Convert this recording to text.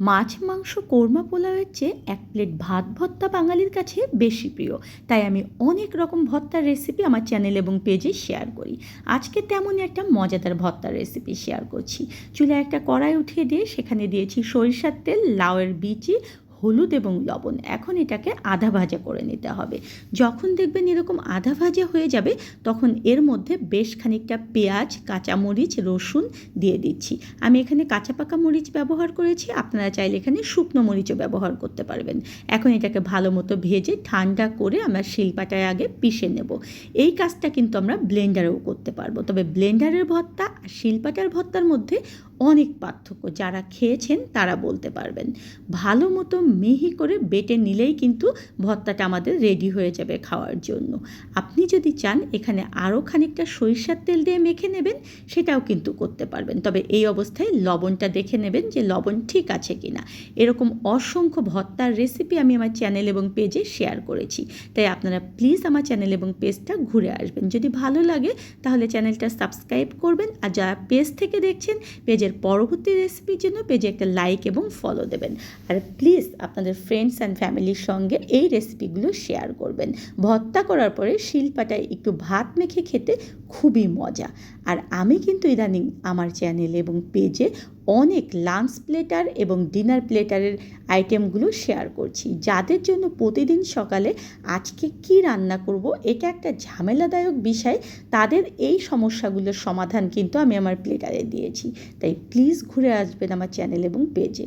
মাছ, মাংস, কোরমা, পোলাওয়ের চেয়ে এক প্লেট ভাত ভর্তা বাঙালির কাছে বেশি প্রিয়। তাই আমি অনেক রকম ভর্তার রেসিপি আমার চ্যানেল এবং পেজে শেয়ার করি। আজকে তেমনই একটা মজাদার ভর্তার রেসিপি শেয়ার করছি। চুলে একটা কড়াই উঠিয়ে দিয়ে সেখানে দিয়েছি সরিষার তেল, লাউয়ের বিচি হলুদ এবং লবণ। এখন এটাকে আধা ভাজা করে নিতে হবে। যখন দেখবেন এরকম আধা ভাজা হয়ে যাবে, তখন এর মধ্যে বেশ খানিকটা পেঁয়াজ, কাঁচামরিচ, রসুন দিয়ে দিচ্ছি। আমি এখানে কাঁচা পাকা মরিচ ব্যবহার করেছি, আপনারা চাইলে এখানে শুকনো মরিচও ব্যবহার করতে পারবেন। এখন এটাকে ভালো মতো ভেজে ঠান্ডা করে আমরা শিলপাটায় আগে পিষে নেব। এই কাজটা কিন্তু আমরা ব্লেন্ডারেও করতে পারব। তবে ব্লেন্ডারের ভর্তা আর শিলপাটার ভর্তার মধ্যে অনেক পার্থক্য যারা খেয়েছেন তারা বলতে পারবেন। ভালো মতো মিহি করে বেটে নিলেই কিন্তু ভর্তাটা আমাদের রেডি হয়ে যাবে খাওয়ার জন্য। আপনি যদি চান এখানে আরও খানিকটা সরিষার তেল দিয়ে মেখে নেবেন, সেটাও কিন্তু করতে পারবেন। তবে এই অবস্থায় লবণটা দেখে নেবেন যে লবণ ঠিক আছে কি না এরকম অসংখ্য ভর্তার রেসিপি আমি আমার চ্যানেল এবং পেজে শেয়ার করেছি। তাই আপনারা প্লিজ আমার চ্যানেল এবং পেজটা ঘুরে আসবেন। যদি ভালো লাগে, তাহলে চ্যানেলটা সাবস্ক্রাইব করবেন। আর যারা পেজ থেকে দেখছেন পেজের পরবর্তী রেসিপির জন্য পেজে একটা লাইক এবং ফলো দেবেন। আর প্লিজ আপনাদের ফ্রেন্ডস অ্যান্ড ফ্যামিলির সঙ্গে এই রেসিপিগুলো শেয়ার করবেন। ভর্তা করার পরে শিল্পাটায় একটু ভাত মেখে খেতে খুবই মজা। আর আমি কিন্তু ইদানিং আমার চ্যানেলে এবং পেজে অনেক লাঞ্চ প্লেটার এবং ডিনার প্লেটারের আইটেমগুলো শেয়ার করছি। যাদের জন্য প্রতিদিন সকালে আজকে কি রান্না করব, এটা একটা ঝামেলাদায়ক বিষয়। তাদের এই সমস্যাগুলোর সমাধান কিন্তু আমি আমার প্লেটারে দিয়েছি। তাই প্লিজ ঘুরে আসবেন আমার চ্যানেল এবং পেজে।